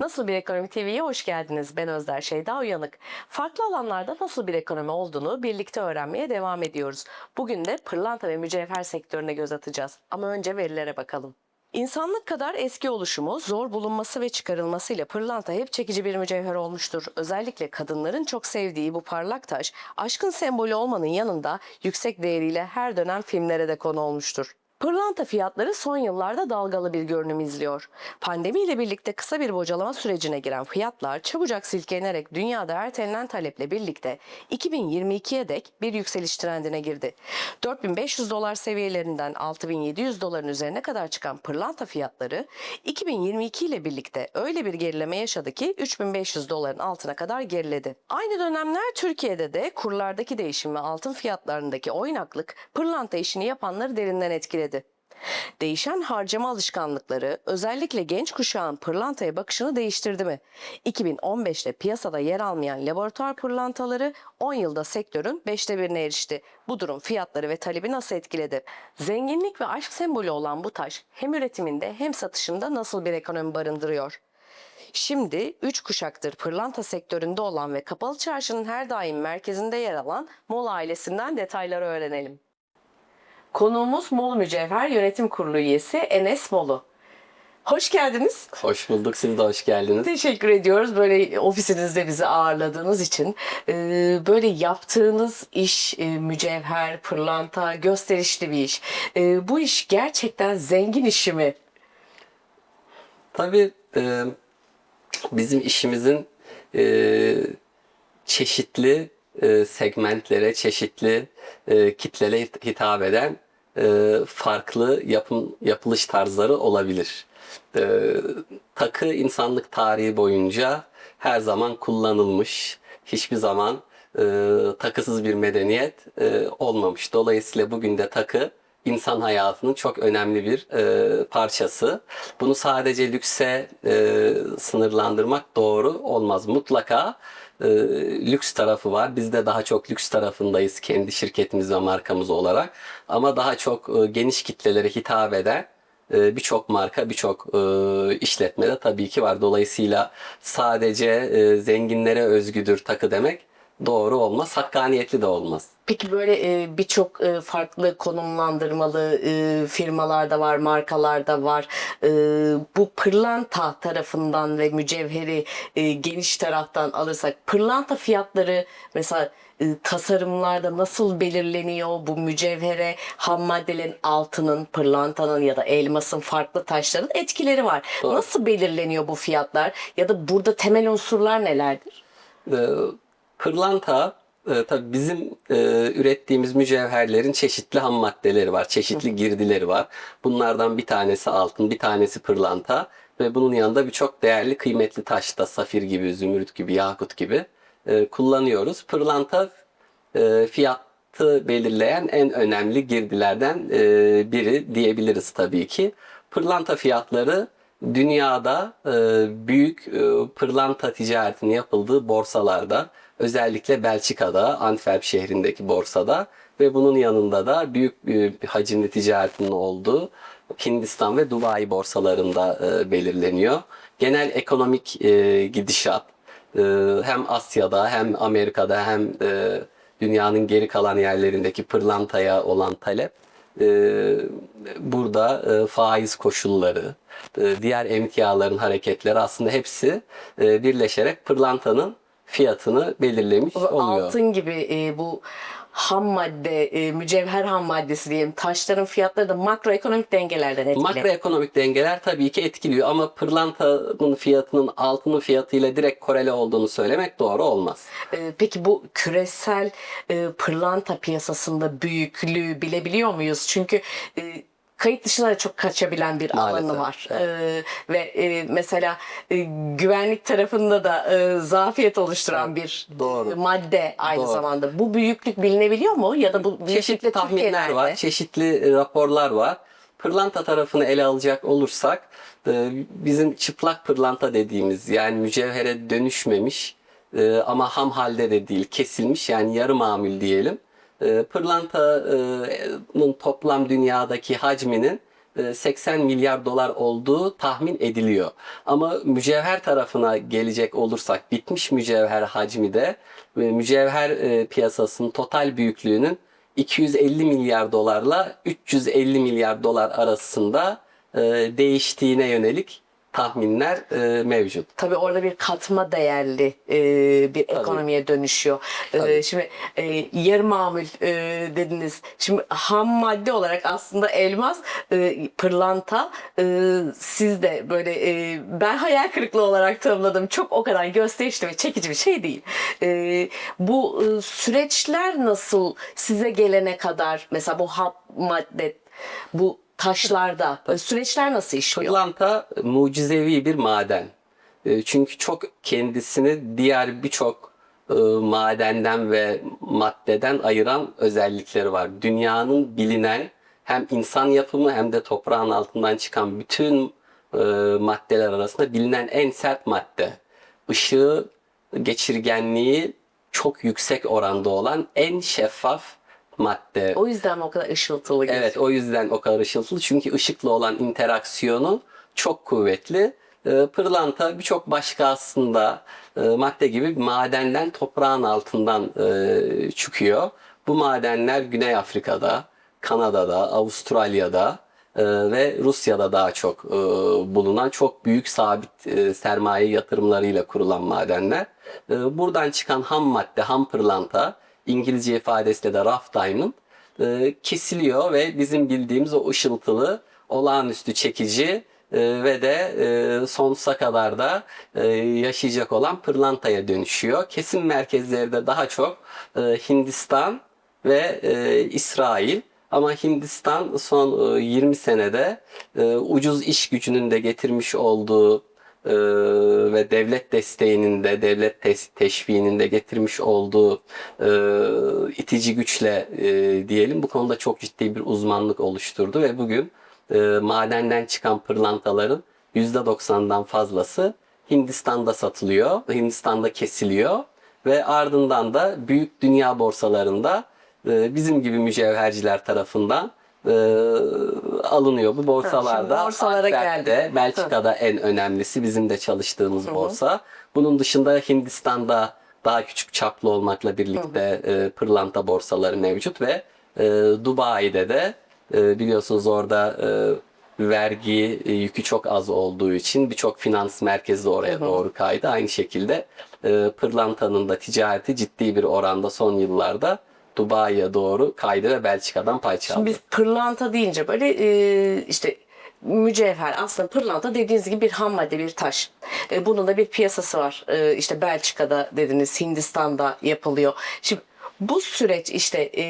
Nasıl Bir Ekonomi TV'ye hoş geldiniz. Ben Özder Şeyda Uyanık. Farklı alanlarda nasıl bir ekonomi olduğunu birlikte öğrenmeye devam ediyoruz. Bugün de pırlanta ve mücevher sektörüne göz atacağız. Ama önce verilere bakalım. İnsanlık kadar eski oluşumu, zor bulunması ve çıkarılmasıyla pırlanta hep çekici bir mücevher olmuştur. Özellikle kadınların çok sevdiği bu parlak taş, aşkın sembolü olmanın yanında yüksek değeriyle her dönem filmlere de konu olmuştur. Pırlanta fiyatları son yıllarda dalgalı bir görünüm izliyor. Pandemiyle birlikte kısa bir bocalama sürecine giren fiyatlar çabucak silkelenerek dünyada ertelenen taleple birlikte 2022'ye dek bir yükseliş trendine girdi. 4500 dolar seviyelerinden 6700 doların üzerine kadar çıkan pırlanta fiyatları 2022 ile birlikte öyle bir gerileme yaşadı ki 3500 doların altına kadar geriledi. Aynı dönemler Türkiye'de de kurlardaki değişim ve altın fiyatlarındaki oynaklık pırlanta işini yapanları derinden etkiledi. Değişen harcama alışkanlıkları özellikle genç kuşağın pırlantaya bakışını değiştirdi mi? 2015'te piyasada yer almayan laboratuvar pırlantaları 10 yılda sektörün 5'te birine erişti. Bu durum fiyatları ve talebi nasıl etkiledi? Zenginlik ve aşk sembolü olan bu taş hem üretiminde hem satışında nasıl bir ekonomi barındırıyor? Şimdi 3 kuşaktır pırlanta sektöründe olan ve kapalı çarşının her daim merkezinde yer alan Mol ailesinden detayları öğrenelim. Konuğumuz Mol Mücevher Yönetim Kurulu üyesi Enes Molu. Hoş geldiniz. Hoş bulduk. Siz de hoş geldiniz. Teşekkür ediyoruz böyle ofisinizde bizi ağırladığınız için. Ee, böyle yaptığınız iş e, mücevher, pırlanta, gösterişli bir iş. Ee, bu iş gerçekten zengin işi mi? Tabii e, bizim işimizin e, çeşitli segmentlere, çeşitli kitlere hit- hitap eden e, farklı yapım yapılış tarzları olabilir. E, takı insanlık tarihi boyunca her zaman kullanılmış. Hiçbir zaman e, takısız bir medeniyet e, olmamış. Dolayısıyla bugün de takı insan hayatının çok önemli bir e, parçası. Bunu sadece lükse e, sınırlandırmak doğru olmaz. Mutlaka e, lüks tarafı var. Biz de daha çok lüks tarafındayız kendi şirketimiz ve markamız olarak. Ama daha çok e, geniş kitlelere hitap eden e, birçok marka, birçok e, işletme de tabii ki var. Dolayısıyla sadece e, zenginlere özgüdür takı demek doğru olmaz. Hakkaniyetli de olmaz. Peki böyle e, birçok e, farklı konumlandırmalı e, firmalar da var, markalar da var. E, bu pırlanta tarafından ve mücevheri e, geniş taraftan alırsak pırlanta fiyatları mesela e, tasarımlarda nasıl belirleniyor? Bu mücevhere ham maddelerin altının, pırlantanın ya da elmasın farklı taşların etkileri var. Doğru. Nasıl belirleniyor bu fiyatlar? Ya da burada temel unsurlar nelerdir? E, Pırlanta e, tabii bizim e, ürettiğimiz mücevherlerin çeşitli ham maddeleri var, çeşitli girdileri var. Bunlardan bir tanesi altın, bir tanesi pırlanta ve bunun yanında birçok değerli kıymetli taş da safir gibi, zümrüt gibi, yakut gibi e, kullanıyoruz. Pırlanta e, fiyatı belirleyen en önemli girdilerden e, biri diyebiliriz tabii ki. Pırlanta fiyatları dünyada e, büyük e, pırlanta ticaretinin yapıldığı borsalarda özellikle Belçika'da, Antwerp şehrindeki borsada ve bunun yanında da büyük bir hacimli ticaretinin olduğu Hindistan ve Dubai borsalarında e, belirleniyor. Genel ekonomik e, gidişat e, hem Asya'da hem Amerika'da hem e, dünyanın geri kalan yerlerindeki pırlantaya olan talep e, burada e, faiz koşulları, e, diğer emtiaların hareketleri aslında hepsi e, birleşerek pırlantanın fiyatını belirlemiş oluyor. Altın gibi e, bu ham madde, e, mücevher ham maddesi diyelim taşların fiyatları da makroekonomik dengelerden etkili. Makroekonomik dengeler tabii ki etkiliyor ama pırlantanın fiyatının altının fiyatıyla direkt korele olduğunu söylemek doğru olmaz. E, peki bu küresel e, pırlanta piyasasında büyüklüğü bilebiliyor muyuz? Çünkü e, kayıt dışına da çok kaçabilen bir Maalesef, alanı var. E, ve e, mesela e, güvenlik tarafında da e, zafiyet oluşturan bir doğru. e, madde aynı Doğru. zamanda. Bu büyüklük bilinebiliyor mu? Ya da bu Çeşitli tahminler Türkiye var, çeşitli e, raporlar var. Pırlanta tarafını ele alacak olursak e, bizim çıplak pırlanta dediğimiz yani mücevhere dönüşmemiş ama ham halde de değil kesilmiş yani yarı mamül diyelim. E, Pırlantanın toplam dünyadaki hacminin e, 80 milyar dolar olduğu tahmin ediliyor. Ama mücevher tarafına gelecek olursak bitmiş mücevher hacmi de ve mücevher e, piyasasının total büyüklüğünün 250 milyar dolarla 350 milyar dolar arasında e, değiştiğine yönelik tahminler e, mevcut. Tabii orada bir katma değerli e, bir ekonomiye dönüşüyor. E, Tabii. şimdi e, yarı mamul e, dediniz. Şimdi ham madde olarak aslında elmas, e, pırlanta e, siz de böyle e, ben hayal kırıklığı olarak tanımladım. Çok o kadar gösterişli ve çekici bir şey değil. E, bu e, süreçler nasıl size gelene kadar mesela bu ham madde bu taşlarda e, süreçler nasıl işliyor? Pırlanta mucizevi bir maden. E, Çünkü çok kendisini diğer birçok e, madenden ve maddeden ayıran özellikleri var. Dünyanın bilinen hem insan yapımı hem de toprağın altından çıkan bütün e, maddeler arasında bilinen en sert madde. Işığı geçirgenliği çok yüksek oranda olan en şeffaf madde. O yüzden o kadar ışıltılı gözüküyor? Evet o yüzden o kadar ışıltılı. Çünkü ışıkla olan interaksiyonu çok kuvvetli. Ee, Pırlanta birçok başka aslında e, madde gibi madenden toprağın altından e, çıkıyor. Bu madenler Güney Afrika'da, Kanada'da, Avustralya'da e, ve Rusya'da daha çok bulunan çok büyük sabit sermaye yatırımlarıyla kurulan madenler. Buradan çıkan ham madde, ham pırlanta, İngilizce ifadesiyle de diamond, e, kesiliyor ve bizim bildiğimiz o ışıltılı, olağanüstü çekici e, ve de e, sonsuza kadar da e, yaşayacak olan pırlantaya dönüşüyor. Kesim merkezleri de daha çok e, Hindistan ve e, İsrail. Ama Hindistan son e, 20 senede e, ucuz iş gücünün de getirmiş olduğu e, ve devlet desteğinin de devlet tes- teşviğinin de getirmiş olduğu e, itici güçle e, diyelim bu konuda çok ciddi bir uzmanlık oluşturdu ve bugün e, madenden çıkan pırlantaların %90'dan fazlası Hindistan'da satılıyor, Hindistan'da kesiliyor ve ardından da büyük dünya borsalarında e, bizim gibi mücevherciler tarafından e, alınıyor. Bu borsalarda şimdi borsalara Antwerp'te, geldi. Belçika'da en önemlisi bizim de çalıştığımız borsa. Bunun dışında Hindistan'da daha küçük çaplı olmakla birlikte e, pırlanta borsaları mevcut ve e, Dubai'de de e, biliyorsunuz orada e, vergi e, yükü çok az olduğu için birçok finans merkezi de oraya doğru kaydı. Aynı şekilde e, pırlantanın da ticareti ciddi bir oranda son yıllarda Dubai'ye doğru kaydı ve Belçika'dan pay çaldı. Şimdi biz pırlanta deyince böyle e, işte mücevher aslında pırlanta dediğiniz gibi bir ham madde bir taş. E, bunun da bir piyasası var. E, işte Belçika'da dediniz Hindistan'da yapılıyor. Şimdi bu süreç işte e,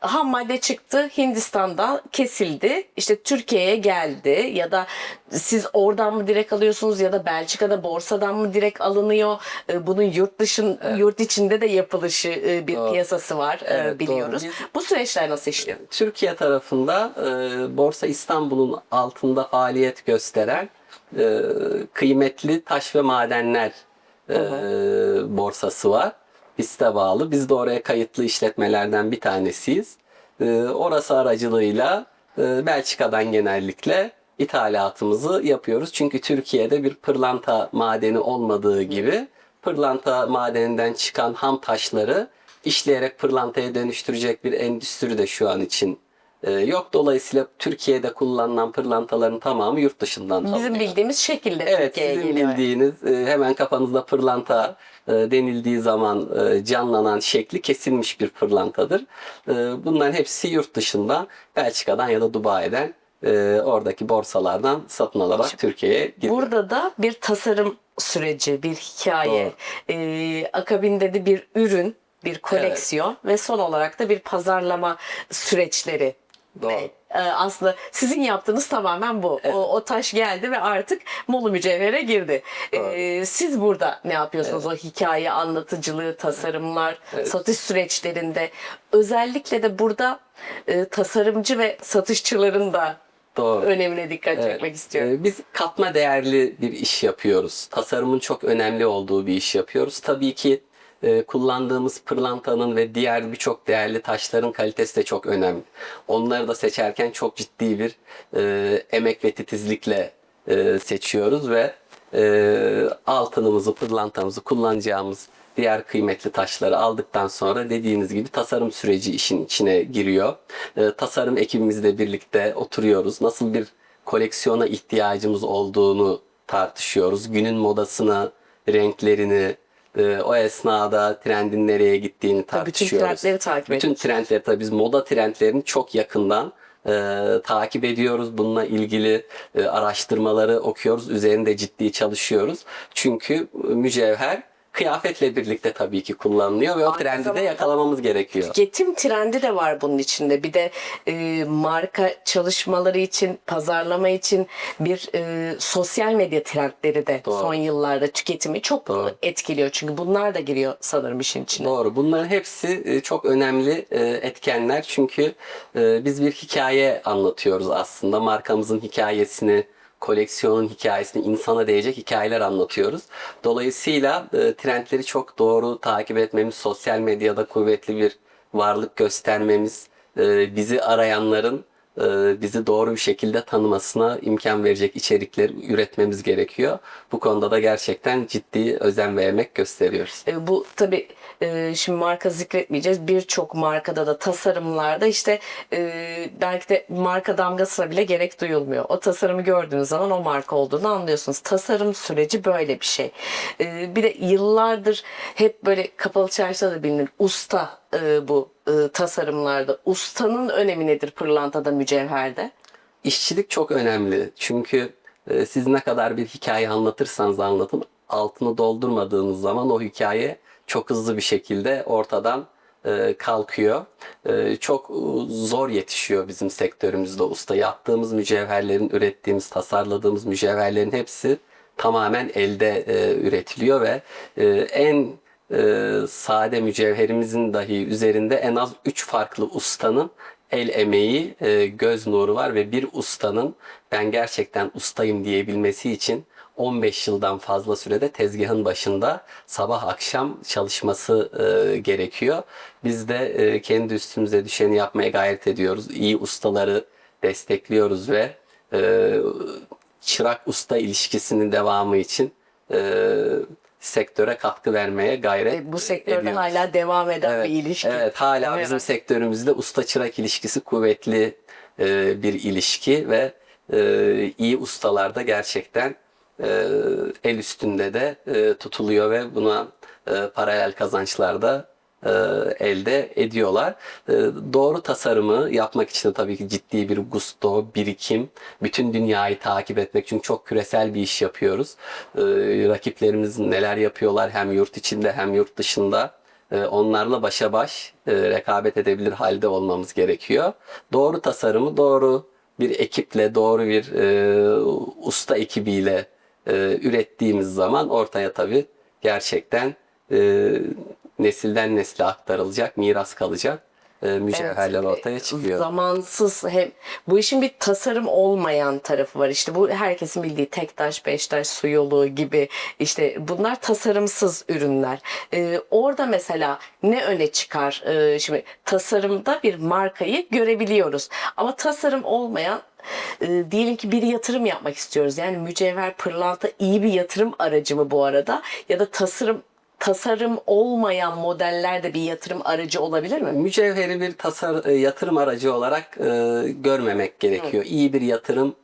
ham madde çıktı Hindistan'da kesildi işte Türkiye'ye geldi ya da siz oradan mı direkt alıyorsunuz ya da Belçika'da borsadan mı direkt alınıyor E, bunun yurt dışın yurt içinde de yapılışı e, bir Doğru. piyasası var e, Evet, doğru. biliyoruz. Biz- Bu süreçler nasıl işliyor? Türkiye tarafında e, Borsa İstanbul'un altında faaliyet gösteren e, kıymetli taş ve madenler e, borsası var. BIST'e bağlı. Biz de oraya kayıtlı işletmelerden bir tanesiyiz. E, orası aracılığıyla e, Belçika'dan genellikle ithalatımızı yapıyoruz. Çünkü Türkiye'de bir pırlanta madeni olmadığı gibi pırlanta madeninden çıkan ham taşları işleyerek pırlantaya dönüştürecek bir endüstri de şu an için e, yok. Dolayısıyla Türkiye'de kullanılan pırlantaların tamamı yurt dışından Bizim alınıyor. bildiğimiz şekilde Evet Türkiye'ye sizin geliyor. bildiğiniz e, hemen kafanızda pırlanta e, denildiği zaman e, canlanan şekli kesilmiş bir pırlantadır. E, bunların hepsi yurt dışından Belçika'dan ya da Dubai'den e, oradaki borsalardan satın alarak Türkiye'ye giriyor. Burada da bir tasarım süreci, bir hikaye, e, akabinde de bir ürün, bir koleksiyon ve son olarak da bir pazarlama süreçleri. Doğru. Ve, e, aslında sizin yaptığınız tamamen bu. O, o taş geldi ve artık Molu Mücevher'e girdi. E, siz burada ne yapıyorsunuz? O hikaye anlatıcılığı, tasarımlar, satış süreçlerinde. Özellikle de burada e, tasarımcı ve satışçıların da Doğru. önemine dikkat Evet. çekmek istiyorum. Ee, Biz katma değerli bir iş yapıyoruz. Tasarımın çok önemli olduğu bir iş yapıyoruz. Tabii ki e, kullandığımız pırlantanın ve diğer birçok değerli taşların kalitesi de çok önemli. Onları da seçerken çok ciddi bir e, emek ve titizlikle e, seçiyoruz ve e, altınımızı, pırlantamızı kullanacağımız diğer kıymetli taşları aldıktan sonra dediğiniz gibi tasarım süreci işin içine giriyor. E, tasarım ekibimizle birlikte oturuyoruz. Nasıl bir koleksiyona ihtiyacımız olduğunu tartışıyoruz. Günün modasını, renklerini, e, o esnada trendin nereye gittiğini Tabii bütün tartışıyoruz. trendleri takip Bütün ediyoruz. trendleri tabii biz moda trendlerini çok yakından e, takip ediyoruz. Bununla ilgili e, araştırmaları okuyoruz. Üzerinde ciddi çalışıyoruz. Çünkü mücevher kıyafetle birlikte tabii ki kullanılıyor ve o Aynı trendi de zamanda yakalamamız gerekiyor. Tüketim trendi de var bunun içinde. Bir de e, marka çalışmaları için, pazarlama için bir e, sosyal medya trendleri de Doğru. son yıllarda tüketimi çok Doğru. etkiliyor. Çünkü bunlar da giriyor sanırım işin içine. Doğru. Bunların hepsi e, çok önemli e, etkenler. Çünkü e, biz bir hikaye anlatıyoruz aslında. Markamızın hikayesini, koleksiyonun hikayesini, insana değecek hikayeler anlatıyoruz. Dolayısıyla e, trendleri çok doğru takip etmemiz, sosyal medyada kuvvetli bir varlık göstermemiz, e, bizi arayanların e, bizi doğru bir şekilde tanımasına imkan verecek içerikler üretmemiz gerekiyor. Bu konuda da gerçekten ciddi özen ve emek gösteriyoruz. E, bu tabi şimdi marka zikretmeyeceğiz. Birçok markada da tasarımlarda işte e, belki de marka damgasına bile gerek duyulmuyor. O tasarımı gördüğünüz zaman o marka olduğunu anlıyorsunuz. Tasarım süreci böyle bir şey. E, bir de yıllardır hep böyle kapalı çarşıda da bilinir. Usta e, bu e, tasarımlarda. Ustanın önemi nedir pırlantada, mücevherde? İşçilik çok önemli. Çünkü e, siz ne kadar bir hikaye anlatırsanız anlatın altını doldurmadığınız zaman o hikaye çok hızlı bir şekilde ortadan e, kalkıyor. E, çok e, zor yetişiyor bizim sektörümüzde usta. Yaptığımız mücevherlerin, ürettiğimiz, tasarladığımız mücevherlerin hepsi tamamen elde üretiliyor ve en sade mücevherimizin dahi üzerinde en az 3 farklı ustanın el emeği, göz nuru var ve bir ustanın ben gerçekten ustayım diyebilmesi için 15 yıldan fazla sürede tezgahın başında sabah akşam çalışması e, gerekiyor. Biz de e, kendi üstümüze düşeni yapmaya gayret ediyoruz. İyi ustaları destekliyoruz ve e, çırak usta ilişkisinin devamı için e, sektöre katkı vermeye gayret E, bu sektörde ediyoruz. hala devam eden Evet, bir ilişki. Evet hala Evet. bizim sektörümüzde usta çırak ilişkisi kuvvetli e, bir ilişki ve e, iyi ustalar da gerçekten el üstünde de e, tutuluyor ve buna e, paralel kazançlar da e, elde ediyorlar. E, doğru tasarımı yapmak için de tabii ki ciddi bir gusto, birikim, bütün dünyayı takip etmek çünkü çok küresel bir iş yapıyoruz. E, rakiplerimiz neler yapıyorlar hem yurt içinde hem yurt dışında e, onlarla başa baş e, rekabet edebilir halde olmamız gerekiyor. Doğru tasarımı doğru bir ekiple, doğru bir e, usta ekibiyle e, ürettiğimiz zaman ortaya tabii gerçekten e, nesilden nesile aktarılacak, miras kalacak e, mücevherler Evet, ortaya çıkıyor. Zamansız hem bu işin bir tasarım olmayan tarafı var. İşte bu herkesin bildiği tek taş, beş taş, su yolu gibi işte bunlar tasarımsız ürünler. Ee, orada mesela ne öne çıkar? Ee, şimdi tasarımda bir markayı görebiliyoruz. Ama tasarım olmayan e, diyelim ki bir yatırım yapmak istiyoruz. Yani mücevher, pırlanta iyi bir yatırım aracı mı bu arada? Ya da tasarım tasarım olmayan modeller de bir yatırım aracı olabilir mi? Mücevheri bir tasar e, yatırım aracı olarak e, görmemek gerekiyor. İyi bir yatırım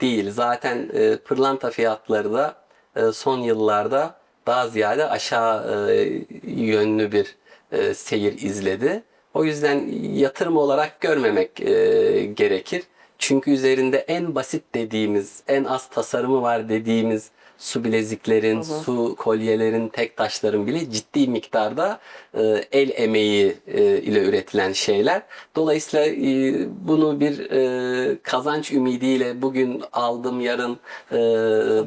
değil. Zaten e, pırlanta fiyatları da e, son yıllarda daha ziyade aşağı e, yönlü bir e, seyir izledi. O yüzden yatırım olarak görmemek e, gerekir. Çünkü üzerinde en basit dediğimiz, en az tasarımı var dediğimiz su bileziklerin, su kolyelerin, tek taşların bile ciddi miktarda e, el emeği e, ile üretilen şeyler. Dolayısıyla e, bunu bir e, kazanç ümidiyle bugün aldım yarın e,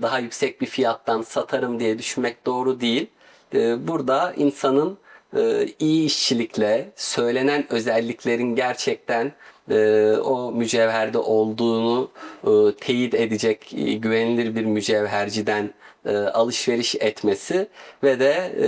daha yüksek bir fiyattan satarım diye düşünmek doğru değil. E, burada insanın e, iyi işçilikle söylenen özelliklerin gerçekten e, o mücevherde olduğunu e, teyit edecek e, güvenilir bir mücevherciden e, alışveriş etmesi ve de e,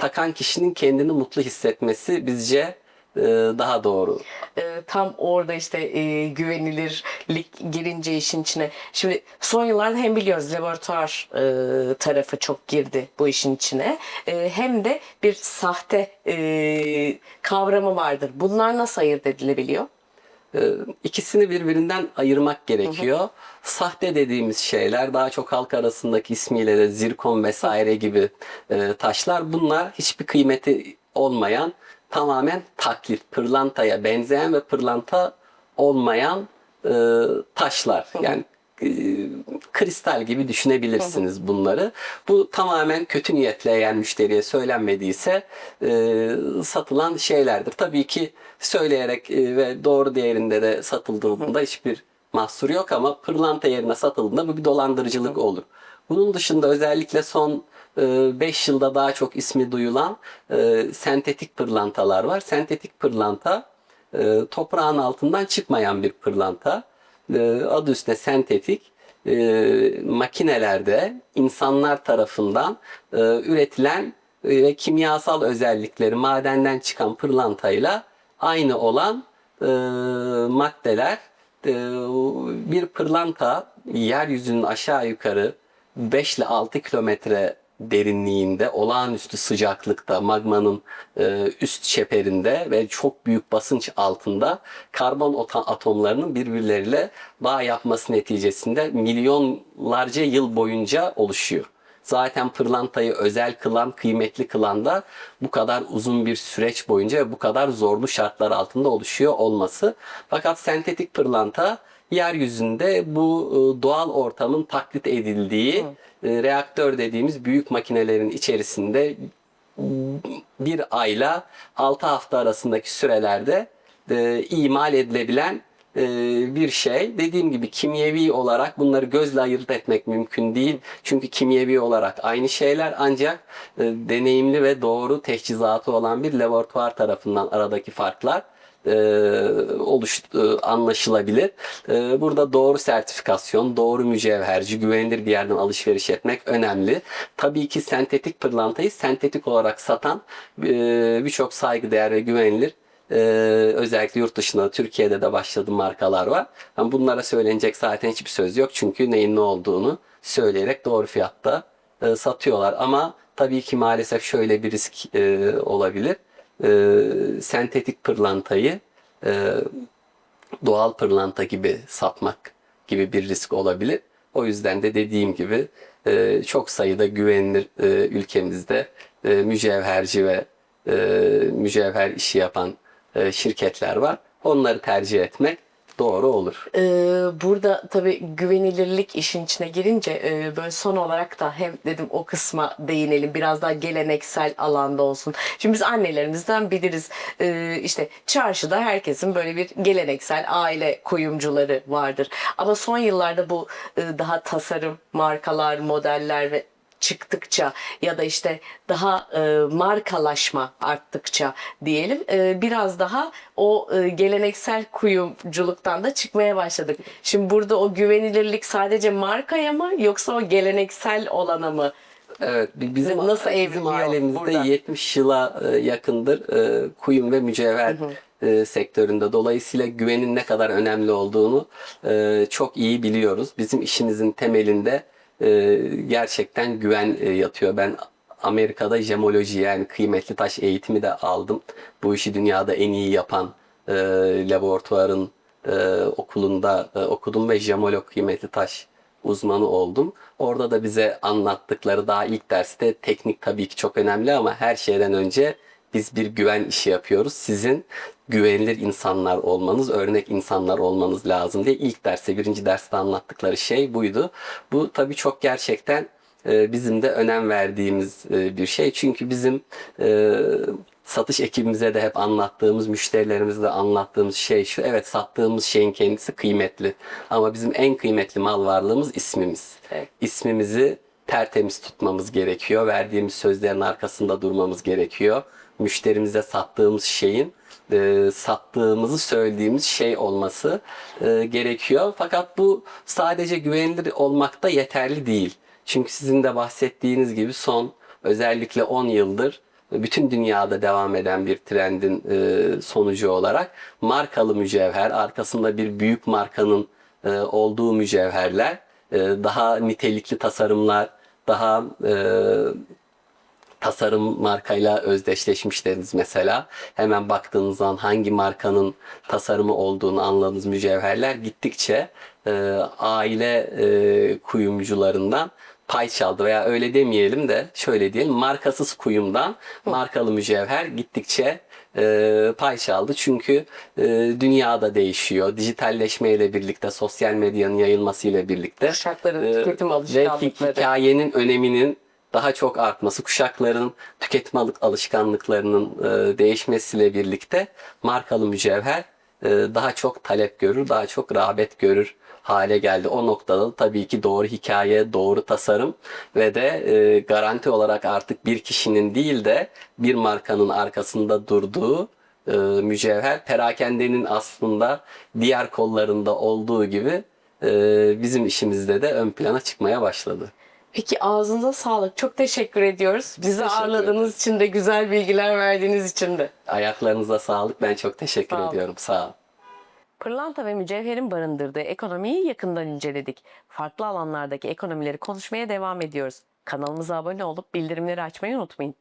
takan kişinin kendini mutlu hissetmesi bizce e, daha doğru. Ee, tam orada işte e, güvenilirlik girince işin içine. Şimdi son yıllarda hem biliyoruz laboratuvar e, tarafı çok girdi bu işin içine. E, hem de bir sahte e, kavramı vardır. Bunlar nasıl ayırt edilebiliyor? Ee, ikisini birbirinden ayırmak gerekiyor. Sahte dediğimiz şeyler daha çok halk arasındaki ismiyle de zirkon vesaire gibi e, taşlar bunlar hiçbir kıymeti olmayan tamamen taklit, pırlantaya benzeyen ve pırlanta olmayan e, taşlar. Yani kristal gibi düşünebilirsiniz bunları. Bu tamamen kötü niyetle eğer müşteriye söylenmediyse e, satılan şeylerdir. Tabii ki söyleyerek e, ve doğru değerinde de satıldığında hiçbir mahsur yok ama pırlanta yerine satıldığında bu bir dolandırıcılık olur. Bunun dışında özellikle son 5 yılda daha çok ismi duyulan e, sentetik pırlantalar var. Sentetik pırlanta e, toprağın altından çıkmayan bir pırlanta. E, adı üstünde sentetik. E, makinelerde insanlar tarafından e, üretilen e, ve kimyasal özellikleri madenden çıkan pırlantayla aynı olan e, maddeler e, bir pırlanta yeryüzünün aşağı yukarı 5 ile 6 kilometre derinliğinde olağanüstü sıcaklıkta magmanın e, üst çeperinde ve çok büyük basınç altında karbon atomlarının birbirleriyle bağ yapması neticesinde milyonlarca yıl boyunca oluşuyor. Zaten pırlantayı özel kılan, kıymetli kılan da bu kadar uzun bir süreç boyunca ve bu kadar zorlu şartlar altında oluşuyor olması. Fakat sentetik pırlanta yeryüzünde bu e, doğal ortamın taklit edildiği e, reaktör dediğimiz büyük makinelerin içerisinde bir ayla 6 hafta arasındaki sürelerde e, imal edilebilen e, bir şey. Dediğim gibi kimyevi olarak bunları gözle ayırt etmek mümkün değil. Çünkü kimyevi olarak aynı şeyler ancak e, deneyimli ve doğru teçhizatı olan bir laboratuvar tarafından aradaki farklar oluş e, anlaşılabilir. E, burada doğru sertifikasyon, doğru mücevherci, güvenilir bir yerden alışveriş etmek önemli. Tabii ki sentetik pırlantayı sentetik olarak satan e, birçok saygıdeğer ve güvenilir e, özellikle yurt dışında Türkiye'de de başladı markalar var. Ama bunlara söylenecek zaten hiçbir söz yok. Çünkü neyin ne olduğunu söyleyerek doğru fiyatta e, satıyorlar. Ama tabii ki maalesef şöyle bir risk e, olabilir. E, sentetik pırlantayı e, doğal pırlanta gibi satmak gibi bir risk olabilir. O yüzden de dediğim gibi e, çok sayıda güvenilir e, ülkemizde e, mücevherci ve e, mücevher işi yapan e, şirketler var. Onları tercih etmek doğru olur. Ee, burada tabii güvenilirlik işin içine girince e, böyle son olarak da hem dedim o kısma değinelim biraz daha geleneksel alanda olsun. Şimdi biz annelerimizden biliriz Ee, işte çarşıda herkesin böyle bir geleneksel aile kuyumcuları vardır. Ama son yıllarda bu e, daha tasarım markalar, modeller ve çıktıkça ya da işte daha e, markalaşma arttıkça diyelim e, biraz daha o e, geleneksel kuyumculuktan da çıkmaya başladık. Şimdi burada o güvenilirlik sadece markaya mı yoksa o geleneksel olana mı? Evet, bi- bizim Nasıl bizim ailemizde burada? 70 yıla e, yakındır e, kuyum ve mücevher e, sektöründe. Dolayısıyla güvenin ne kadar önemli olduğunu e, çok iyi biliyoruz. Bizim işimizin temelinde e, gerçekten güven e, yatıyor. Ben Amerika'da jemoloji yani kıymetli taş eğitimi de aldım. Bu işi dünyada en iyi yapan e, laboratuvarın e, okulunda e, okudum ve jemolog kıymetli taş uzmanı oldum. Orada da bize anlattıkları daha ilk derste teknik tabii ki çok önemli ama her şeyden önce biz bir güven işi yapıyoruz. Sizin güvenilir insanlar olmanız, örnek insanlar olmanız lazım diye ilk derste, birinci derste anlattıkları şey buydu. Bu tabii çok gerçekten e, bizim de önem verdiğimiz e, bir şey. Çünkü bizim e, satış ekibimize de hep anlattığımız, müşterilerimize de anlattığımız şey şu. Evet sattığımız şeyin kendisi kıymetli. Ama bizim en kıymetli mal varlığımız ismimiz. Evet. İsmimizi tertemiz tutmamız gerekiyor. Verdiğimiz sözlerin arkasında durmamız gerekiyor. Müşterimize sattığımız şeyin e, sattığımızı söylediğimiz şey olması e, gerekiyor. Fakat bu sadece güvenilir olmakta yeterli değil. Çünkü sizin de bahsettiğiniz gibi son özellikle 10 yıldır bütün dünyada devam eden bir trendin e, sonucu olarak markalı mücevher, arkasında bir büyük markanın e, olduğu mücevherler, e, daha nitelikli tasarımlar, daha e, tasarım markayla özdeşleşmişleriniz mesela. Hemen baktığınız zaman hangi markanın tasarımı olduğunu anladığınız mücevherler gittikçe e, aile e, kuyumcularından pay çaldı veya öyle demeyelim de şöyle diyelim markasız kuyumdan markalı mücevher gittikçe e, pay çaldı. Çünkü e, dünyada değişiyor. Dijitalleşmeyle birlikte, sosyal medyanın yayılmasıyla birlikte Kuşakların e, tüketim ve alışkanlıkları. hikayenin öneminin daha çok artması, kuşakların tüketim alık alışkanlıklarının e, değişmesiyle birlikte markalı mücevher e, daha çok talep görür, daha çok rağbet görür hale geldi. O noktada da tabii ki doğru hikaye, doğru tasarım ve de e, garanti olarak artık bir kişinin değil de bir markanın arkasında durduğu e, mücevher perakendenin aslında diğer kollarında olduğu gibi e, bizim işimizde de ön plana çıkmaya başladı. Peki ağzınıza sağlık. Çok teşekkür ediyoruz. Bizi teşekkür ağırladığınız için de güzel bilgiler verdiğiniz için de. Ayaklarınıza sağlık. Ben çok teşekkür Sağ olun. ediyorum. Sağ olun. Pırlanta ve mücevherin barındırdığı ekonomiyi yakından inceledik. Farklı alanlardaki ekonomileri konuşmaya devam ediyoruz. Kanalımıza abone olup bildirimleri açmayı unutmayın.